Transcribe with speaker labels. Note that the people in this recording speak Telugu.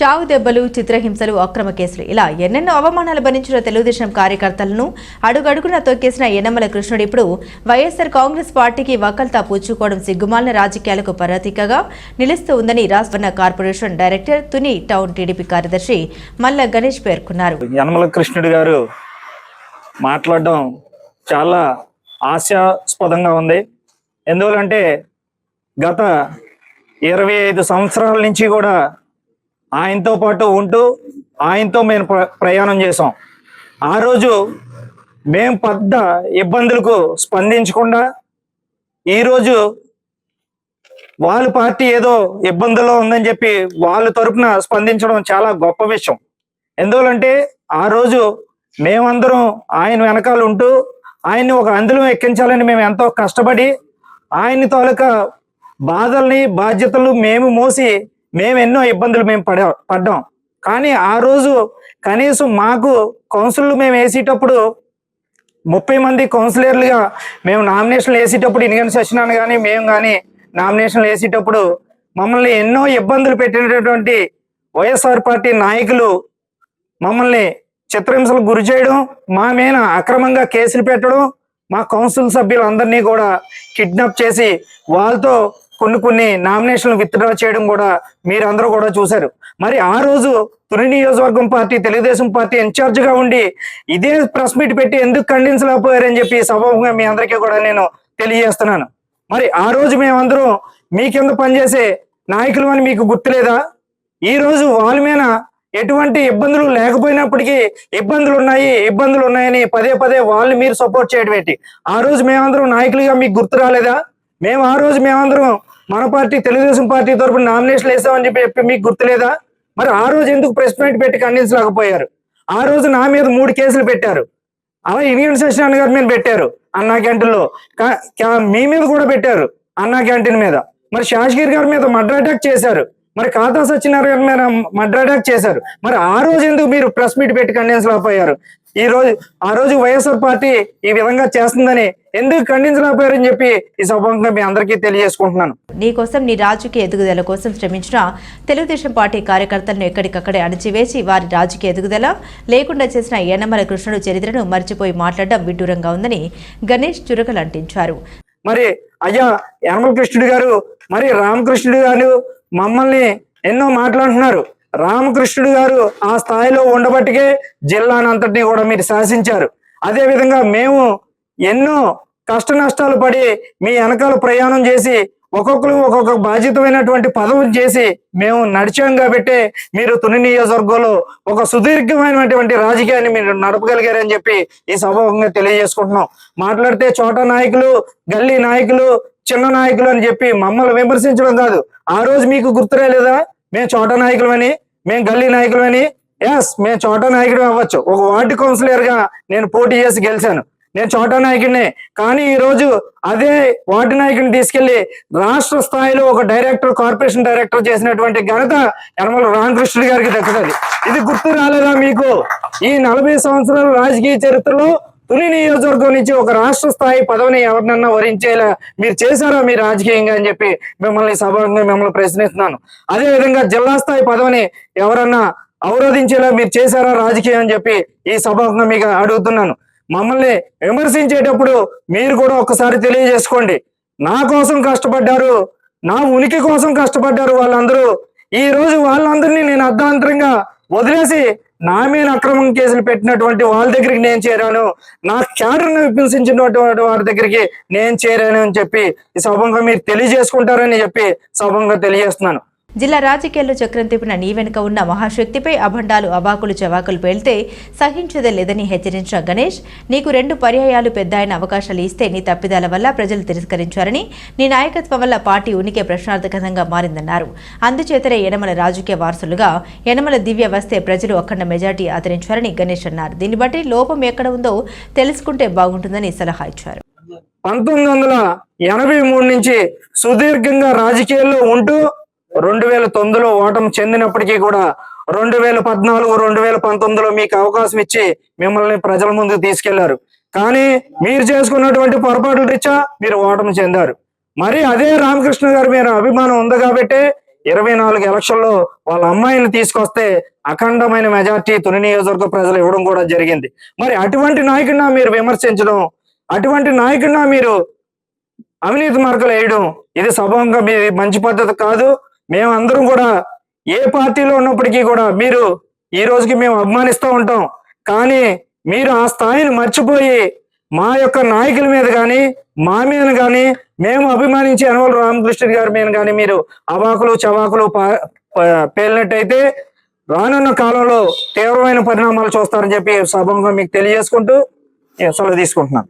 Speaker 1: చావు దెబ్బలు చిత్రహింసలు అక్రమ కేసులు. ఇలా ఎన్నెన్నో అవమానాలు భరించిన తెలుగుదేశం కార్యకర్తలను అడుగడుగున తొక్కేసిన యనమల కృష్ణుడు ఇప్పుడు వైఎస్సార్ కాంగ్రెస్ పార్టీకి వకల్తా పుచ్చుకోవడం సిగ్గుమాలిన రాజకీయాలకు ప్రతీకగా నిలుస్తూ ఉందని రాష్ట్ర corporation director Tuni town TDP కార్యదర్శి మల్ల గణేష్ పేర్కొన్నారు.
Speaker 2: యనమల కృష్ణుడు గారు మాట్లాడడం చాలా ఆశాస్పదంగా ఉంది. ఎందువలంటే గత ఇరవై ఐదు సంవత్సరాల నుంచి కూడా ఆయనతో పాటు ఉంటూ ఆయనతో మేము ప్ర- ప్రయాణం చేసాం ఆ రోజు మేము పెద్ద ఇబ్బందులకు స్పందించకుండా ఈరోజు వాళ్ళ పార్టీ ఏదో ఇబ్బందుల్లో ఉందని చెప్పి వాళ్ళ తరపున స్పందించడం చాలా గొప్ప విషయం. ఎందువలంటే ఆ రోజు మేమందరం ఆయన వెనకాల ఉంటూ ఆయన్ని ఒక అందులో ఎక్కించాలని మేము ఎంతో కష్టపడి ఆయన తాలూకా బాధల్ని బాధ్యతలు మేము మోసి మేము ఎన్నో ఇబ్బందులు మేము పడ పడ్డాం. కానీ ఆ రోజు కనీసం మాకు కౌన్సిల్ మేము వేసేటప్పుడు ముప్పై మంది కౌన్సిలర్లుగా మేము నామినేషన్లు వేసేటప్పుడు ఇన్గన్ సత్యనారాయణ కానీ మేము కానీ నామినేషన్లు వేసేటప్పుడు మమ్మల్ని ఎన్నో ఇబ్బందులు పెట్టినటువంటి వైఎస్ఆర్ పార్టీ నాయకులు మమ్మల్ని చిత్రహింసలకు గురి చేయడం మా మీద అక్రమంగా కేసులు పెట్టడం మా కౌన్సిల్ సభ్యులందరినీ కూడా కిడ్నాప్ చేసి వాళ్ళతో కొన్ని కొన్ని నామినేషన్లు విత్డ్రా చేయడం కూడా మీరందరూ కూడా చూశారు. మరి ఆ రోజు తుని నియోజకవర్గం పార్టీ తెలుగుదేశం పార్టీ ఇన్ఛార్జ్గా ఉండి ఇదే ప్రెస్ మీట్ పెట్టి ఎందుకు ఖండించలేకపోయారని చెప్పి స్వభావంగా మీ అందరికీ కూడా నేను తెలియజేస్తున్నాను. మరి ఆ రోజు మేమందరం మీ కింద పనిచేసే నాయకులు అని మీకు గుర్తులేదా? ఈ రోజు వాళ్ళ మీద ఎటువంటి ఇబ్బందులు లేకపోయినప్పటికీ ఇబ్బందులు ఉన్నాయి ఇబ్బందులు ఉన్నాయని పదే పదే వాళ్ళు మీరు సపోర్ట్ చేయడం ఏంటి? ఆ రోజు మేమందరం నాయకులుగా మీకు గుర్తు రాలేదా? మేము ఆ రోజు మేమందరం మన పార్టీ తెలుగుదేశం పార్టీ తరపున నామినేషన్లు వేసామని చెప్పి చెప్పి మీకు గుర్తులేదా? మరి ఆ రోజు ఎందుకు ప్రెస్ మీట్ పెట్టి ఖండించలేకపోయారు ఆ రోజు నా మీద మూడు కేసులు పెట్టారు. అలా ఇండియన్ సెషన్ గారి మీద పెట్టారు అన్నా క్యాంటీన్లో. కా- మీ మీద కూడా పెట్టారు అన్నా క్యాంటీన్ మీద. మరి షాష్గిర్ గారి మీద మడ్ర అటాక్ చేశారు. మరి ఖాతా సత్యనారాయణ గారి మీద మడ్ర అటాక్ చేశారు. మరి ఆ రోజు ఎందుకు మీరు ప్రెస్ మీట్ పెట్టి ఖండించలేకపోయారు ఈ రోజు ఆ రోజు వైఎస్ఆర్ పార్టీ ఈ విధంగా చేస్తుందని ఎందుకు ఖండించలేకపోయారని చెప్పి ఈ సభంగా మీ అందరికీ తెలియజేసుకుంటున్నాను.
Speaker 1: నీ కోసం నీ రాజకీయ ఎదుగుదల కోసం శ్రమించిన తెలుగుదేశం పార్టీ కార్యకర్తలను ఎక్కడికక్కడే అణచివేసి వారి రాజకీయ ఎదుగుదల లేకుండా చేసిన యనమల కృష్ణుడు చరిత్రను మర్చిపోయి మాట్లాడడం విడ్డూరంగా ఉందని గణేష్ చురకలు అంటించారు.
Speaker 2: మరి అయ్యా యనమల కృష్ణుడు గారు మరి రామకృష్ణుడు గారు మమ్మల్ని ఎన్నో మాట్లాడుతున్నారు రామకృష్ణుడు గారు ఆ స్థాయిలో ఉండబట్టికే జిల్లానంతటినీ కూడా మీరు శాసించారు. అదే విధంగా మేము ఎన్నో కష్ట నష్టాలు పడి మీ వెనకాల ప్రయాణం చేసి ఒక్కొక్కరు ఒక్కొక్క బాధ్యతమైనటువంటి పదవులు చేసి మేము నడిచాం కాబట్టి మీరు తుని నియోజకవర్గంలో ఒక సుదీర్ఘమైనటువంటి రాజకీయాన్ని మీరు నడపగలిగారని చెప్పి ఈ సభంగా తెలియజేసుకుంటున్నాం. మాట్లాడితే చోట నాయకులు గల్లీ నాయకులు చిన్న నాయకులు అని చెప్పి మమ్మల్ని విమర్శించడం కాదు. ఆ రోజు మీకు గుర్తురే లేదా మేము చోట నాయకులమని మేము గల్లీ నాయకులమని ఎస్ మేము చోట నాయకుడు అవ్వచ్చు. ఒక వార్డు కౌన్సిలర్గా నేను పోటీ చేసి గెలిచాను. నేను చోట నాయకుడినే. కానీ ఈ రోజు అదే వార్డు నాయకుడిని తీసుకెళ్ళి రాష్ట్ర స్థాయిలో ఒక డైరెక్టర్ కార్పొరేషన్ డైరెక్టర్ చేసినటువంటి ఘనత యనమల రామకృష్ణుడి గారికి దక్కుతుంది. ఇది గుర్తు రాలేదా మీకు? ఈ నలభై సంవత్సరాల రాజకీయ చరిత్రలో తుని నియోజకవర్గం నుంచి ఒక రాష్ట్ర స్థాయి పదవిని ఎవరినన్నా వరించేలా మీరు చేశారా మీ రాజకీయంగా అని చెప్పి మిమ్మల్ని సభంగా మిమ్మల్ని ప్రశ్నిస్తున్నాను. అదే విధంగా జిల్లా స్థాయి పదవిని ఎవరన్నా అవరోధించేలా మీరు చేశారా రాజకీయం అని చెప్పి ఈ సభంగా మీకు అడుగుతున్నాను. మమ్మల్ని విమర్శించేటప్పుడు మీరు కూడా ఒక్కసారి తెలియజేసుకోండి. నా కోసం కష్టపడ్డారు నా ఉనికి కోసం కష్టపడ్డారు వాళ్ళందరూ. ఈ రోజు వాళ్ళందరినీ నేను అర్ధాంతరంగా వదిలేసి నా మీద అక్రమం కేసులు పెట్టినటువంటి వాళ్ళ దగ్గరికి నేను చేరాను. నా క్యాడర్ను విమర్శించినటువంటి వారి దగ్గరికి నేను చేరాను అని చెప్పి ఈ సభంగా మీరు తెలియజేసుకుంటారని చెప్పి సభంగా తెలియజేస్తున్నాను.
Speaker 1: జిల్లా రాజకీయాల్లో చక్రం తిప్పిన నీ వెనుక ఉన్న మహాశక్తిపై అభండాలు అబాకులు చవాకులు పేలితే సహించదే లేదని హెచ్చరించిన గణేష్ నీకు రెండు పర్యాయాలు పెద్ద ఆయన అవకాశాలు ఇస్తే నీ తప్పిదాల వల్ల ప్రజలు తిరస్కరించారని నీ నాయకత్వం వల్ల పార్టీ ఉనికి ప్రశ్నార్థకంగా మారిందన్నారు. అందుచేతనే యనమల రాజకీయ వారసులుగా యనమల దివ్య వస్తే ప్రజలు అఖండ మెజార్టీ ఆదరించారని గణేష్ అన్నారు. దీన్ని బట్టి లోపం ఎక్కడ ఉందో తెలుసుకుంటే బాగుంటుందని సలహా ఇచ్చారు.
Speaker 2: పంతొమ్మిది వందల ఎనభై మూడు నుంచి సుదీర్ఘంగా రాజకీయాల్లో ఉంటూ రెండు వేల తొమ్మిదిలో ఓటమి చెందినప్పటికీ కూడా రెండు వేల పద్నాలుగు రెండు వేల పంతొమ్మిదిలో మీకు అవకాశం ఇచ్చి మిమ్మల్ని ప్రజల ముందుకు తీసుకెళ్ళారు. కానీ మీరు చేసుకున్నటువంటి పొరపాటు రీత్యా మీరు ఓటమి చెందారు. మరి అదే రామకృష్ణ గారి మీద అభిమానం ఉంది కాబట్టి ఇరవై నాలుగు ఎలక్షన్లో వాళ్ళ అమ్మాయిని తీసుకొస్తే అఖండమైన మెజార్టీ తుని నియోజకవర్గ ప్రజలు ఇవ్వడం కూడా జరిగింది. మరి అటువంటి నాయకుడినా మీరు విమర్శించడం అటువంటి నాయకుడినా మీరు అవినీతి మార్కులు వేయడం ఇది సభంగా మీ మంచి పద్ధతి కాదు. మేమందరం కూడా ఏ పార్టీలో ఉన్నప్పటికీ కూడా మీరు ఈ రోజుకి మేము అభిమానిస్తూ ఉంటాం. కానీ మీరు ఆ స్థాయిని మర్చిపోయి మా యొక్క నాయకుల మీద కానీ మా మీద కానీ మేము అభిమానించే అనువల్ రామకృష్ణుడి గారి మీద కానీ మీరు అవాకులు చవాకులు పా- పేలినట్టయితే రానున్న కాలంలో తీవ్రమైన పరిణామాలు చూస్తారని చెప్పి సభంగా మీకు తెలియజేసుకుంటూ సెలవు తీసుకుంటున్నాను.